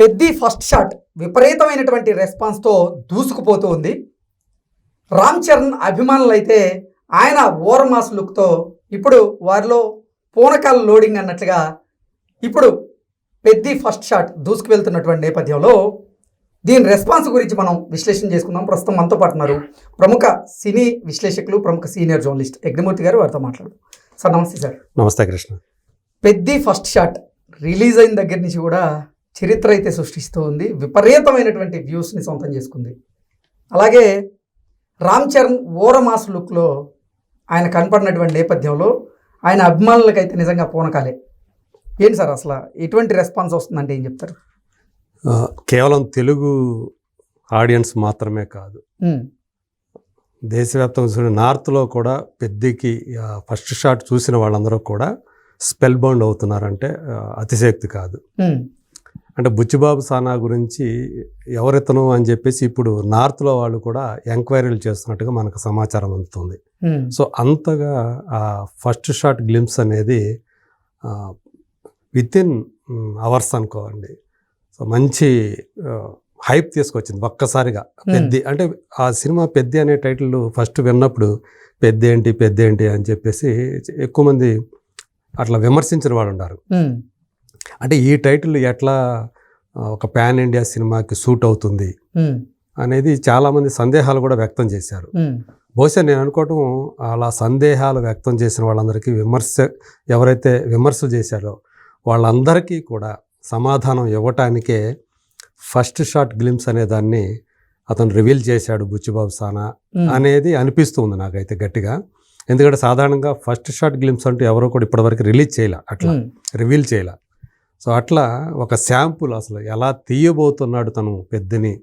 Peddi first shot విపరీతమైనటువంటి రెస్పాన్స్తో దూసుకుపోతూ ఉంది. రామ్ చరణ్ అభిమానులు అయితే ఆయన ఓరమాస్ లుక్తో ఇప్పుడు వారిలో పూనకాల లోడింగ్ అన్నట్లుగా ఇప్పుడు పెద్ది ఫస్ట్ షాట్ దూసుకు వెళ్తున్నటువంటి నేపథ్యంలో దీని రెస్పాన్స్ గురించి మనం విశ్లేషణ చేసుకుందాం. ప్రస్తుతం మనతో పాటు ఉన్నారు ప్రముఖ సినీ విశ్లేషకులు ప్రముఖ సీనియర్ జర్నలిస్ట్ యజ్ఞమూర్తి గారు. వారితో మాట్లాడు సార్ నమస్తే సార్. నమస్తే Krishna. Peddi first shot release అయిన దగ్గర నుంచి కూడా చరిత్ర అయితే సృష్టిస్తూ ఉంది విపరీతమైనటువంటి వ్యూస్ని సొంతం చేసుకుంది. అలాగే రామ్ చరణ్ ఓరమాస్ లుక్లో ఆయన కనపడినటువంటి నేపథ్యంలో ఆయన అభిమానులకైతే నిజంగా పూనకాలే. ఏంటి సార్ అసలు ఎటువంటి రెస్పాన్స్ వస్తుందంటే ఏం చెప్తారు? కేవలం తెలుగు ఆడియన్స్ మాత్రమే కాదు. ఉమ్, దేశవ్యాప్తంగా చూసిన నార్త్లో కూడా పెద్దకి ఫస్ట్ షాట్ చూసిన వాళ్ళందరూ కూడా స్పెల్ బౌండ్ అవుతున్నారంటే ఆ, అతిశయోక్తి కాదు. అంటే బుచ్చిబాబు సానా గురించి ఎవరెతను అని చెప్పేసి ఇప్పుడు నార్త్లో వాళ్ళు కూడా ఎంక్వైరీలు చేస్తున్నట్టుగా మనకు సమాచారం అందుతుంది. సో అంతగా ఆ ఫస్ట్ షాట్ గ్లిమ్స్ అనేది విత్ ఇన్ అవర్స్ అనుకోండి. సో మంచి హైప్ తీసుకొచ్చింది ఒక్కసారిగా. పెద్ది అంటే ఆ సినిమా పెద్ది అనే టైటిల్ ఫస్ట్ విన్నప్పుడు పెద్ద ఏంటి పెద్ద ఏంటి అని చెప్పేసి ఎక్కువ మంది అట్లా విమర్శించిన వాళ్ళు ఉన్నారు అంటే ఈ టైటిల్ ఎట్లా ఒక పాన్ ఇండియా సినిమాకి సూట్ అవుతుంది అనేది చాలామంది సందేహాలు కూడా వ్యక్తం చేశారు. బహుశా నేను అనుకోవటం అలా సందేహాలు వ్యక్తం చేసిన వాళ్ళందరికీ విమర్శ ఎవరైతే విమర్శలు చేశారో వాళ్ళందరికీ కూడా సమాధానం ఇవ్వటానికే ఫస్ట్ షాట్ గ్లిమ్స్ అనే దాన్ని అతను రివీల్ చేశాడు బుచ్చిబాబు సానా అనేది అనిపిస్తుంది నాకైతే గట్టిగా. ఎందుకంటే సాధారణంగా ఫస్ట్ షాట్ గ్లిమ్స్ అంటూ ఎవరో కూడా ఇప్పటివరకు రిలీజ్ చేయలే అట్లా. రివీల్ చేయలే. సో అట్లా ఒక శాంపుల్ అసలు ఎలా తీయబోతున్నాడు తను పెద్దని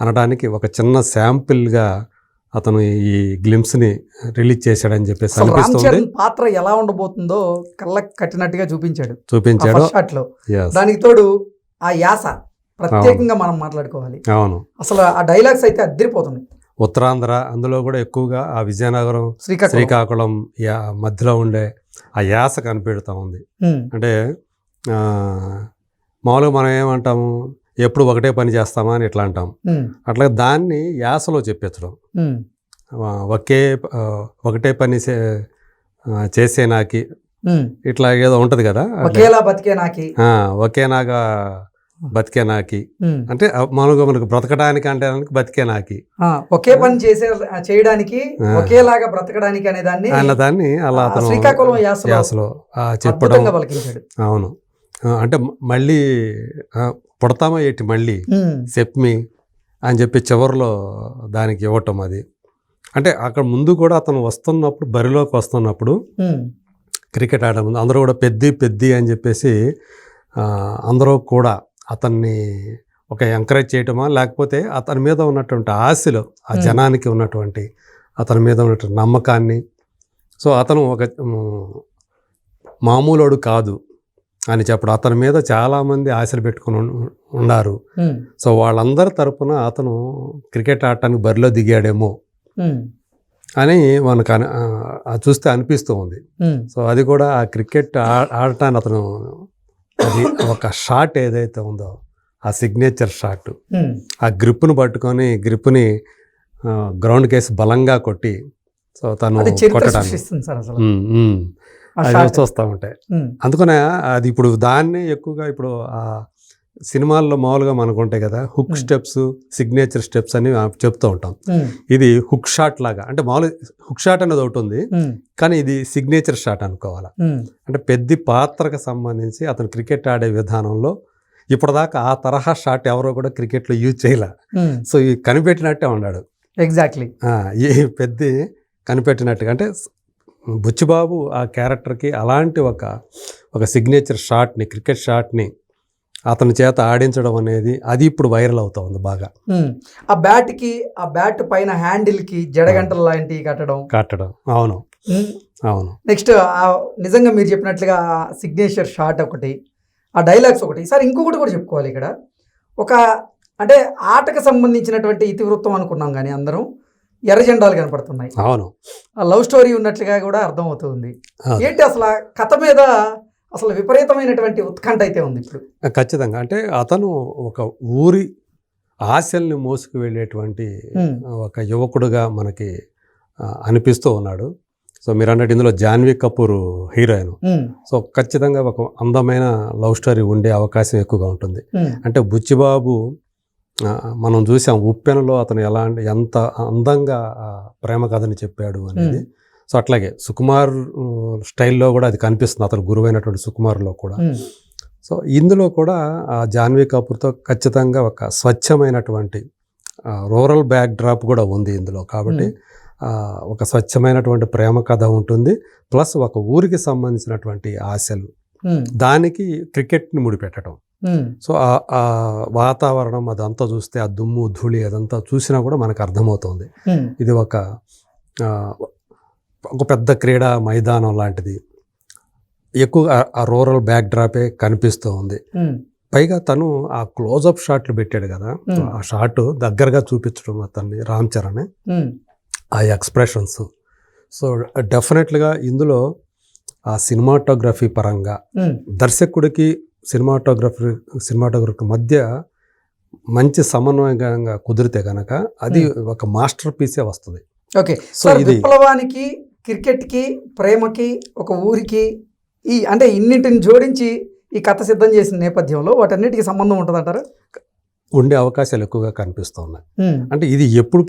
అనడానికి ఒక చిన్న శాంపిల్గా అతను ఈ గ్లిమ్స్ని రిలీజ్ చేశాడని చెప్పేసి అనిపిస్తుంది. పాత్ర ఎలా ఉండబోతుందో కళ్ళకి కట్టినట్టుగా చూపించాడు. చూపించాడు. ఫస్ట్ షాట్లో. Yes. దానికి తోడు ఆ యాస ప్రత్యేకంగా మనం మాట్లాడుకోవాలి. అవును. అసలు ఆ డైలాగ్స్ అయితే అద్దరిపోతున్నాయి. ఉత్తరాంధ్ర అందులో కూడా ఎక్కువగా ఆ విజయనగరం శ్రీకాకుళం. శ్రీకాకుళం యా మధ్యలో ఉండే ఆ యాస కనిపెడుతూ ఉంది. అంటే మామూలుగా మనం ఏమంటాము? ఎప్పుడు ఒకటే పని చేస్తామా అని ఇట్లా అంటాం. అట్లా దాన్ని యాసలో చెప్పించడం ఒకే ఒకటే పని చేసే నాకి. ఇట్లా ఏదో ఉంటుంది కదా. ఒకేలా బతికే నాకి. ఆ, ఒకే నాగా బతికే నాకి. అంటే మామూలుగా మనకు బ్రతకడానికి అంటే బతికే నాకి. ఒకే పని చేసే చేయడానికి. ఒకేలాగా బ్రతకడానికి అనే దాన్ని అన్న దాన్ని అలా శ్రీకాకుళం యాసలో చెప్పడం అవును. అంటే మళ్ళీ పుడతామా ఏంటి మళ్ళీ? సెప్మి అని చెప్పి చివరిలో దానికి ఇవ్వటం అది. అంటే అక్కడ ముందు కూడా అతను వస్తున్నప్పుడు బరిలోకి వస్తున్నప్పుడు క్రికెట్ ఆడే ముందు అందరూ కూడా పెద్ది పెద్ది అని చెప్పేసి అందరూ కూడా అతన్ని ఒక ఎంకరేజ్ చేయటమా? లేకపోతే అతని మీద ఉన్నటువంటి ఆశలు ఆ. జనానికి ఉన్నటువంటి అతని మీద ఉన్నటువంటి నమ్మకాన్ని. సో అతను ఒక మామూలోడు కాదు. అని చెప్పడం. అతని మీద చాలామంది ఆశలు పెట్టుకుని ఉన్- ఉన్నారు సో వాళ్ళందరి తరపున అతను క్రికెట్ ఆడటానికి బరిలో దిగాడేమో అని మనకు చూస్తే అనిపిస్తూ ఉంది. సో అది కూడా ఆ క్రికెట్ ఆ- ఆడటానికి అతను అది ఒక షాట్ ఏదైతే ఉందో ఆ సిగ్నేచర్ షాట్. ఆ గ్రిప్ను పట్టుకొని గ్రిప్ని గ్రౌండ్ కేసి బలంగా కొట్టి సో తను కొట్టడానికి. చూస్తూ ఉంటాయి. అందుకనే అది ఇప్పుడు దాన్ని ఎక్కువగా ఇప్పుడు ఆ సినిమాల్లో మామూలుగా మనకు ఉంటాయి కదా హుక్. స్టెప్స్ సిగ్నేచర్ స్టెప్స్ అని చెప్తూ ఉంటాం. ఇది హుక్ షాట్ లాగా అంటే మామూలు హుక్ షాట్ అనేది ఒకటి ఉంది కానీ ఇది సిగ్నేచర్ షాట్ అనుకోవాలి. అంటే పెద్ద పాత్రకు సంబంధించి అతను క్రికెట్ ఆడే విధానంలో ఇప్పటిదాకా ఆ తరహా షాట్ ఎవరో కూడా క్రికెట్లో యూజ్ చేయలే. సో ఈ కనిపెట్టినట్టే ఉన్నాడు. ఎగ్జాక్ట్లీ ఈ పెద్ద కనిపెట్టినట్టుగా అంటే బుచ్చిబాబు ఆ క్యారెక్టర్కి అలాంటి ఒక ఒక సిగ్నేచర్ షాట్ని క్రికెట్ షాట్ని అతని చేత ఆడించడం అనేది అది ఇప్పుడు వైరల్ అవుతా ఉంది బాగా. ఆ బ్యాట్కి ఆ బ్యాట్ పైన హ్యాండిల్కి జడగంటలు లాంటివి కట్టడం. కట్టడం. అవును. అవును. నెక్స్ట్ నిజంగా మీరు చెప్పినట్లుగా సిగ్నేచర్ షాట్ ఒకటి ఆ డైలాగ్స్ ఒకటి. సార్ ఇంకొకటి కూడా చెప్పుకోవాలి ఇక్కడ. ఒక అంటే ఆటకు సంబంధించినటువంటి ఇతివృత్తం అనుకున్నాం కానీ అందరం. ఎర్ర జెండాలు కనపడుతున్నాయి. అవును. ఆ లవ్ స్టోరీ ఉన్నట్లుగా కూడా అర్థమవుతుంది. ఏంటి అసలు కథ మీద అసలు విపరీతమైనటువంటి ఉత్కంఠ అయితే ఉంది ఇప్పుడు? ఖచ్చితంగా. అంటే అతను ఒక ఊరి ఆశల్ని మోసుకు వెళ్ళేటువంటి ఒక యువకుడుగా మనకి అనిపిస్తూ ఉన్నాడు. సో మీరు అన్నట్టు ఇందులో జాన్వీ కపూర్ హీరోయిన్. సో ఖచ్చితంగా ఒక అందమైన లవ్ స్టోరీ ఉండే అవకాశం ఎక్కువగా ఉంటుంది. అంటే బుచ్చిబాబు మనం చూసాం ఉప్పెనలో అతను ఎలా అంటే ఎంత అందంగా ప్రేమ కథని చెప్పాడు అనేది. సో అట్లాగే సుకుమార్ స్టైల్లో కూడా అది కనిపిస్తుంది. అతను గురువైనటువంటి సుకుమార్లో కూడా. సో ఇందులో కూడా ఆ జాన్వీ కపూర్తో ఖచ్చితంగా ఒక స్వచ్ఛమైనటువంటి రూరల్ బ్యాక్ డ్రాప్ కూడా ఉంది ఇందులో. కాబట్టి ఒక స్వచ్ఛమైనటువంటి ప్రేమ కథ ఉంటుంది. ప్లస్ ఒక ఊరికి సంబంధించినటువంటి ఆశలు. దానికి క్రికెట్ని ముడిపెట్టడం. సో ఆ- వాతావరణం అదంతా చూస్తే ఆ దుమ్ము ధూళి అదంతా చూసినా కూడా మనకు అర్థమవుతుంది. ఇది ఒక ఒక పెద్ద క్రీడా మైదానం లాంటిది. ఎక్కువ ఆ- రూరల్ బ్యాక్ డ్రాపే కనిపిస్తూ ఉంది పైగా తను ఆ క్లోజప్ షాట్లు పెట్టాడు కదా. ఆ షాట్ దగ్గరగా చూపించడం అతన్ని రామ్ చరణ్. ఆ ఎక్స్ప్రెషన్స్. సో డెఫినెట్లుగా ఇందులో ఆ సినిమాటోగ్రఫీ పరంగా దర్శకుడికి సినిమాటోగ్రఫీ సినిమాటోగ్రఫీ మధ్య మంచి సమన్వయంగా కుదిరితే గనక అది ఒక మాస్టర్ పీసే వస్తుంది. ఓకే. సో ఇది విప్లవానికి క్రికెట్కి ప్రేమకి ఒక ఊరికి ఈ అంటే ఇన్నింటిని జోడించి ఈ కథ సిద్ధం చేసిన నేపథ్యంలో వాటన్నిటికీ సంబంధం ఉంటుందంటారా? ఉండే అవకాశాలు ఎక్కువగా కనిపిస్తూ ఉన్నాయి. అంటే ఇది ఎప్పుడు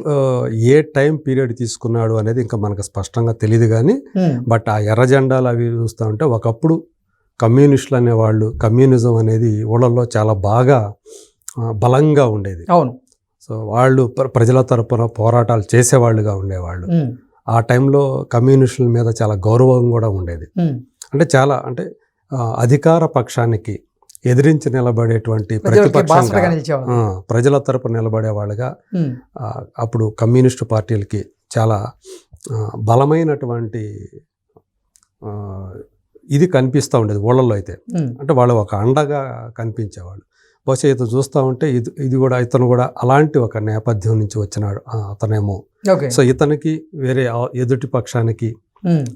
ఏ టైం పీరియడ్ తీసుకున్నాడు అనేది ఇంకా మనకు స్పష్టంగా తెలియదు కానీ బట్ ఆ ఎర్ర జెండాలు అవి చూస్తూ ఉంటే ఒకప్పుడు కమ్యూనిస్టులు అనేవాళ్ళు కమ్యూనిజం అనేది ఊళ్ళల్లో చాలా బాగా బలంగా ఉండేది. అవును. సో వాళ్ళు ప్ర- ప్రజల తరపున పోరాటాలు చేసేవాళ్ళుగా ఉండేవాళ్ళు. ఆ టైంలో కమ్యూనిస్టుల మీద చాలా గౌరవం కూడా ఉండేది. అంటే చాలా అంటే అధికార పక్షానికి ఎదిరించి నిలబడేటువంటి ప్రతిపక్షంగా ప్రజల తరపున నిలబడే వాళ్ళుగా అప్పుడు కమ్యూనిస్టు పార్టీలకి చాలా బలమైనటువంటి ఇది కనిపిస్తూ ఉండేది ఊళ్ళల్లో అయితే. అంటే వాళ్ళు ఒక అండగా కనిపించేవాళ్ళు. బహుశా ఇతను చూస్తూ ఉంటే ఇది ఇది కూడా ఇతను కూడా అలాంటి ఒక నేపథ్యం నుంచి వచ్చినాడు అతనేమో. సో ఇతనికి వేరే ఎదుటి పక్షానికి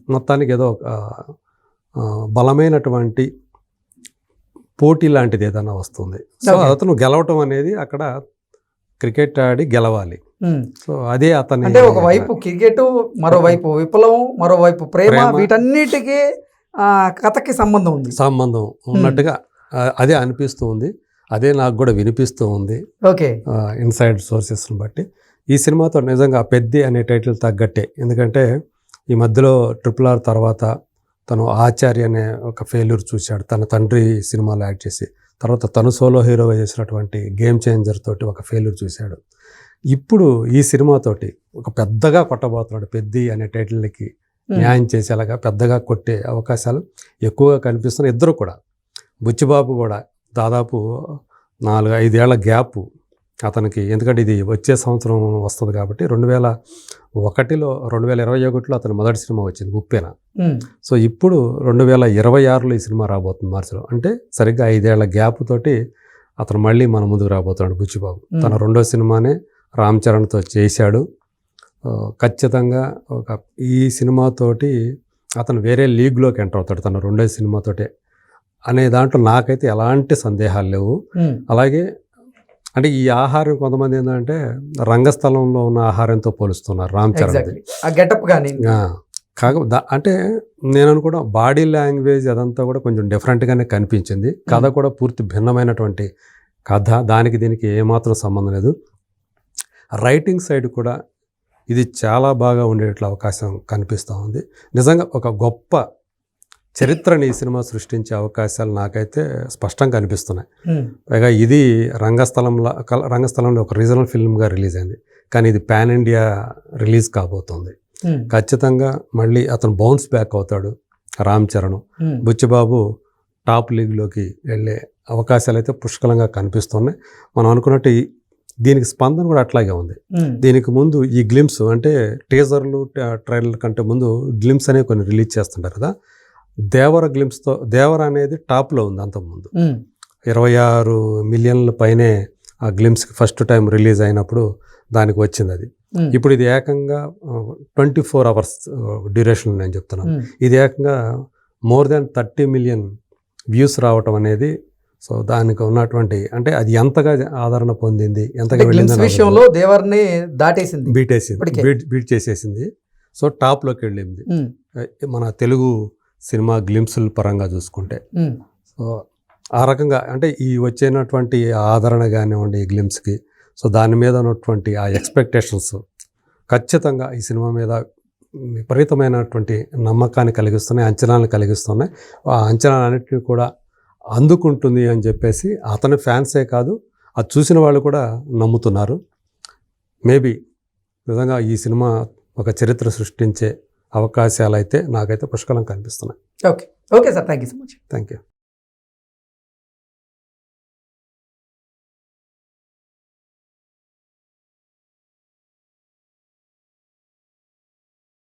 మొత్తానికి ఏదో ఒక, బలమైనటువంటి పోటీ లాంటిది ఏదైనా వస్తుంది. సో. అతను గెలవటం అనేది అక్కడ క్రికెట్ ఆడి గెలవాలి. సో అదే అతని అంటే ఒకవైపు క్రికెట్ మరోవైపు విప్లవం మరోవైపు ప్రేమ. వీటన్నిటికీ కథకి సంబంధం ఉంది. సంబంధం ఉన్నట్టుగా అదే అనిపిస్తూ ఉంది. అదే నాకు కూడా వినిపిస్తూ ఉంది. ఓకే. ఇన్సైడ్ సోర్సెస్ని బట్టి. ఈ సినిమాతో నిజంగా పెద్ది అనే టైటిల్ తగ్గట్టే. ఎందుకంటే ఈ మధ్యలో ట్రిపుల్ ఆర్ తర్వాత తను ఆచార్య అనే ఒక ఫెయిల్యూర్ చూశాడు. తన తండ్రి సినిమాలో యాక్ట్ చేసి తర్వాత తను సోలో హీరోగా చేసినటువంటి గేమ్ చేంజర్ తోటి ఒక ఫెయిల్యూర్ చూశాడు. ఇప్పుడు ఈ సినిమాతోటి ఒక పెద్దగా కొట్టబోతున్నాడు పెద్ది అనే టైటిల్కి న్యాయం చేసేలాగా పెద్దగా కొట్టే అవకాశాలు ఎక్కువగా కనిపిస్తున్నాయి. ఇద్దరు కూడా. బుచ్చిబాబు కూడా దాదాపు నాలుగు ఐదేళ్ళ గ్యాప్ అతనికి. ఎందుకంటే ఇది వచ్చే సంవత్సరం వస్తుంది కాబట్టి రెండు వేల ఒకటిలో రెండు వేల ఇరవై ఒకటిలో అతని మొదటి సినిమా వచ్చింది ఉప్పెన. సో ఇప్పుడు రెండు వేల ఇరవై ఆరులో ఈ సినిమా రాబోతుంది మార్చిలో. అంటే సరిగ్గా ఐదేళ్ళ గ్యాప్ తోటి అతను మళ్ళీ మన ముందుకు రాబోతున్నాడు బుచ్చిబాబు. తన రెండో సినిమానే రామ్ చరణ్తో చేశాడు. ఖచ్చితంగా ఒక ఈ సినిమాతోటి అతను వేరే లీగ్లోకి ఎంటర్ అవుతాడు తన రెండో సినిమాతోటే అనే దాంట్లో నాకైతే ఎలాంటి సందేహాలు లేవు. అలాగే అంటే ఈ ఆహారం కొంతమంది ఏంటంటే రంగస్థలంలో ఉన్న ఆహారంతో పోలుస్తున్నారు రామ్ చరణ్ గెటప్ కానీ. కాక అంటే నేను అనుకోవడం బాడీ లాంగ్వేజ్ అదంతా కూడా కొంచెం డిఫరెంట్గానే కనిపించింది. కథ కూడా పూర్తి భిన్నమైనటువంటి కథ. దానికి దీనికి ఏమాత్రం సంబంధం లేదు. రైటింగ్ సైడ్ కూడా ఇది చాలా బాగా ఉండేట్ల అవకాశం కనిపిస్తూ ఉంది. నిజంగా ఒక గొప్ప చరిత్రని ఈ సినిమా సృష్టించే అవకాశాలు నాకైతే స్పష్టంగా కనిపిస్తున్నాయి. పైగా ఇది రంగస్థలంలో కల- రంగస్థలంలో ఒక రీజనల్ ఫిల్మ్గా రిలీజ్ అయింది. కానీ ఇది పాన్ ఇండియా రిలీజ్ కాబోతోంది. ఖచ్చితంగా మళ్ళీ అతను బౌన్స్ బ్యాక్ అవుతాడు రామ్ చరణ్. బుచ్చిబాబు టాప్ లీగ్లోకి వెళ్ళే అవకాశాలు అయితే పుష్కలంగా కనిపిస్తున్నాయి. మనం అనుకున్నట్టు దీనికి స్పందన కూడా అట్లాగే ఉంది. దీనికి ముందు ఈ గ్లిమ్స్ అంటే టీజర్లు ట్రైలర్ కంటే ముందు గ్లిమ్స్ అనేవి కొన్ని రిలీజ్ చేస్తుంటారు కదా. దేవర గ్లిమ్స్తో దేవర అనేది టాప్లో ఉంది అంతకుముందు ఇరవై ఆరు మిలియన్ల పైనే ఆ గ్లిమ్స్కి ఫస్ట్ టైం రిలీజ్ అయినప్పుడు దానికి వచ్చింది అది. ఇప్పుడు ఇది ఏకంగా ట్వంటీ ఫోర్ అవర్స్ డ్యూరేషన్ నేను చెప్తున్నాను. ఇది ఏకంగా more than thirty million views రావటం అనేది సో దానికి ఉన్నటువంటి అంటే అది ఎంతగా ఆదరణ పొందింది ఎంతగా వెళ్ళింది విషయంలో దేవర్ని దాటేసింది. బీట్ వేసింది ఇప్పటికే. బీట్ బీట్ చేసేసింది. సో టాప్లోకి వెళ్ళింది. మన తెలుగు సినిమా గ్లిమ్స్ల పరంగా చూసుకుంటే. సో ఆ రకంగా అంటే ఈ వచ్చినటువంటి ఆదరణ కానివ్వండి ఈ గ్లిమ్స్కి సో దాని మీద ఉన్నటువంటి ఆ ఎక్స్పెక్టేషన్స్ ఖచ్చితంగా ఈ సినిమా మీద విపరీతమైనటువంటి నమ్మకాన్ని కలిగిస్తున్నాయి అంచనాలను కలిగిస్తున్నాయి. ఆ అంచనాలన్నింటినీ కూడా అందుకుంటుంది అని చెప్పేసి అతని ఫ్యాన్సే కాదు అది చూసిన వాళ్ళు కూడా నమ్ముతున్నారు. మేబీ నిజంగా ఈ సినిమా ఒక చరిత్ర సృష్టించే అవకాశాలు అయితే నాకైతే పుష్కలం కనిపిస్తున్నాయి. Okay. Okay sir. Thank you so much. Thank you